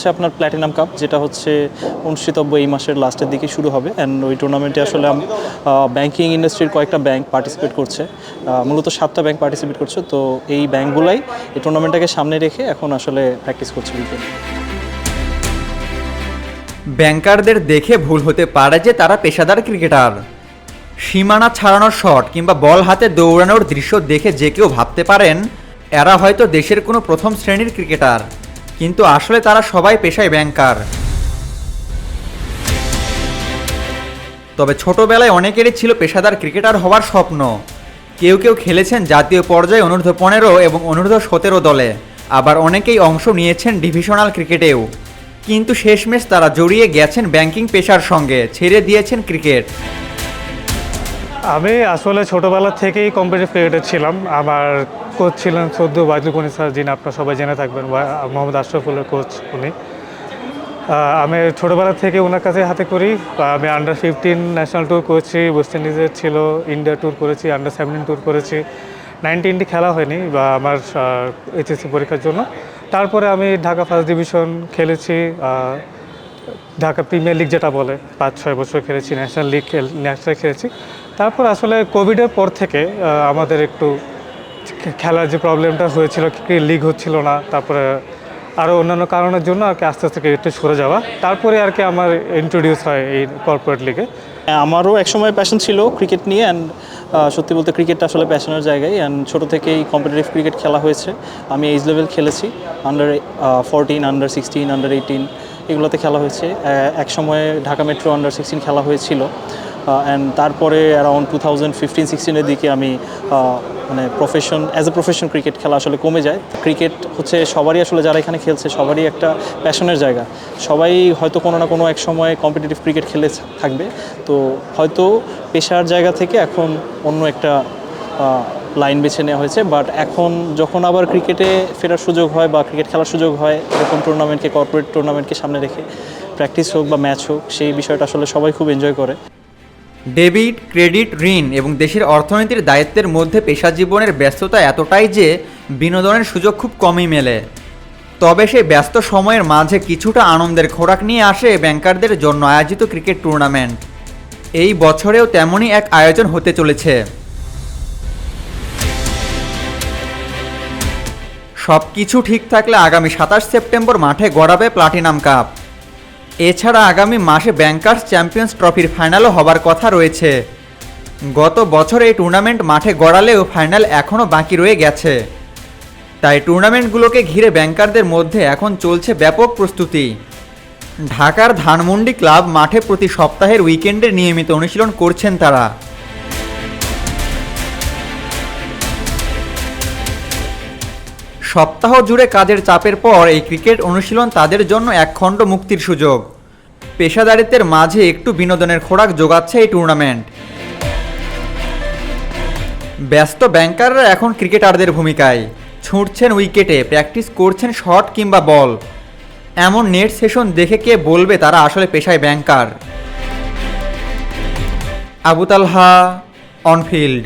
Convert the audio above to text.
হচ্ছে আপনার platinum cup যেটা হচ্ছে অনুষ্ঠিতব্য এই মাসের লাস্টের দিকে শুরু হবে। অ্যান্ড ওই টুর্নামেন্টে আসলে ব্যাংকিং ইন্ডাস্ট্রির কয়েকটা ব্যাংক পার্টিসিপেট করছে। মূলত সাতটা ব্যাংক পার্টিসিপেট করছে। তো এই ব্যাংকগুলাই এই টুর্নামেন্টটাকে সামনে রেখে এখন আসলে প্র্যাকটিস করছে ব্যাংকারদের দেখে ভুল হতে পারে যে তারা পেশাদার ক্রিকেটার সীমানা ছাড়ানোর শট কিংবা বল হাতে দৌড়ানোর দৃশ্য দেখে যে কেউ ভাবতে পারেন, এরা হয়তো দেশের কোনো প্রথম শ্রেণির ক্রিকেটার কিন্তু আসলে তারা সবাই পেশায় ব্যাংকার। তবে ছোটবেলায় অনেকেরই ছিল পেশাদার ক্রিকেটার হওয়ার স্বপ্ন। কেউ কেউ খেলেছেন জাতীয় পর্যায়ে অনূর্ধ্ব পনেরো এবং অনূর্ধ্ব সতেরো দলে। আবার অনেকেই অংশ নিয়েছেন ডিভিশনাল ক্রিকেটেও। কিন্তু শেষমেশ তারা জড়িয়ে গেছেন ব্যাংকিং পেশার সঙ্গে, ছেড়ে দিয়েছেন ক্রিকেট। আমি আসলে ছোটোবেলা থেকেই কম্পিটিভ ক্রিকেটার ছিলাম। আমার কোচ ছিলেন সদ্য বাজু গনি স্যার, যিনি আপনারা সবাই জেনে থাকবেন মোহাম্মদ আশরাফুলের কোচ উনি। আমি ছোটোবেলা থেকে ওনার কাছে হাতে করি আমি আন্ডার ফিফটিন ন্যাশনাল ট্যুর করেছি ওয়েস্ট ইন্ডিজের ছিল ইন্ডিয়া ট্যুর করেছি আন্ডার সেভেন্টিন ট্যুর করেছি। নাইনটিনটি খেলা হয়নি, বা আমার এইচএসসি পরীক্ষার জন্য। তারপরে আমি ঢাকা ফার্স্ট ডিভিশন খেলেছি ঢাকা প্রিমিয়ার লিগ যেটা বলে পাঁচ ছয় বছর খেলেছি ন্যাশনাল লিগ খেল ন্যাশনাল খেলেছি। তারপর আসলে কোভিডের পর থেকে আমাদের একটু খেলার যে প্রবলেমটা হয়েছিল লিগ হচ্ছিল না, তারপরে আরও অন্যান্য কারণের জন্য আর কি আস্তে আস্তে একটু সরে যাওয়া। তারপরে আর কি আমার ইন্ট্রোডিউস হয় এই কর্পোরেট লিগে আমারও একসময় প্যাশন ছিল ক্রিকেট নিয়ে অ্যান্ড সত্যি বলতে ক্রিকেটটা আসলে প্যাশনের জায়গায়। অ্যান্ড ছোটো থেকেই কম্পিটিটিভ ক্রিকেট খেলা হয়েছে। আমি এইজ লেভেল খেলেছি under fourteen under sixteen under eighteen এগুলোতে খেলা হয়েছে। এক সময় ঢাকা মেট্রো আন্ডার সিক্সটিন খেলা হয়েছিল। অ্যান্ড তারপরে অ্যারাউন্ড টু থাউজেন্ড ফিফটিন সিক্সটিনের দিকে আমি মানে profession as a profession cricket খেলা আসলে কমে যায়। ক্রিকেট হচ্ছে সবারই আসলে যারা এখানে খেলছে, সবারই একটা প্যাশনের জায়গা। সবাই হয়তো কোনো না কোনো এক সময় কম্পিটিটিভ ক্রিকেট খেলে থাকবে। তো হয়তো পেশার জায়গা থেকে এখন অন্য একটা লাইন বেছে নেওয়া হয়েছে। বাট এখন যখন আবার ক্রিকেটে ফেরার সুযোগ হয় বা ক্রিকেট খেলার সুযোগ হয়, এরকম টুর্নামেন্টকে কর্পোরেট টুর্নামেন্টকে সামনে রেখে প্র্যাকটিস হোক বা ম্যাচ হোক, সেই বিষয়টা আসলে সবাই খুব এনজয় করে। ডেবিট, ক্রেডিট, ঋণ এবং দেশের অর্থনীতির দায়িত্বের মধ্যে পেশা জীবনের ব্যস্ততা এতটাই যে বিনোদনের সুযোগ খুব কমই মেলে। তবে সেই ব্যস্ত সময়ের মাঝে কিছুটা আনন্দের খোরাক নিয়ে আসে ব্যাংকারদের জন্য আয়োজিত ক্রিকেট টুর্নামেন্ট। এই বছরেও তেমনই এক আয়োজন হতে চলেছে। সব কিছু ঠিক থাকলে আগামী সাতাশ সেপ্টেম্বর মাঠে গড়াবে প্লাটিনাম কাপ। এছাড়া আগামী মাসে ব্যাংকার্স চ্যাম্পিয়ন্স ট্রফির ফাইনালও হবার কথা রয়েছে। গত বছর এই টুর্নামেন্ট মাঠে গড়ালেও ফাইনাল এখনও বাকি রয়ে গেছে। তাই টুর্নামেন্টগুলোকে ঘিরে ব্যাংকারদের মধ্যে এখন চলছে ব্যাপক প্রস্তুতি। ঢাকার ধানমন্ডি ক্লাব মাঠে প্রতি সপ্তাহের উইকেন্ডে নিয়মিত অনুশীলন করছেন তারা। সপ্তাহ জুড়ে কাজের চাপের পর এই ক্রিকেট অনুশীলন তাদের জন্য একখণ্ড মুক্তির সুযোগ। পেশাদারিত্বের মাঝে একটু বিনোদনের খোরাক যোগাচ্ছে এই টুর্নামেন্ট। ব্যস্ত ব্যাংকাররা এখন ক্রিকেটারদের ভূমিকায়। ছুটছেন উইকেটে, প্র্যাকটিস করছেন শট কিংবা বল। এমন নেট সেশন দেখে কে বলবে তারা আসলে পেশায় ব্যাংকার। আবুতালহা, অনফিল্ড।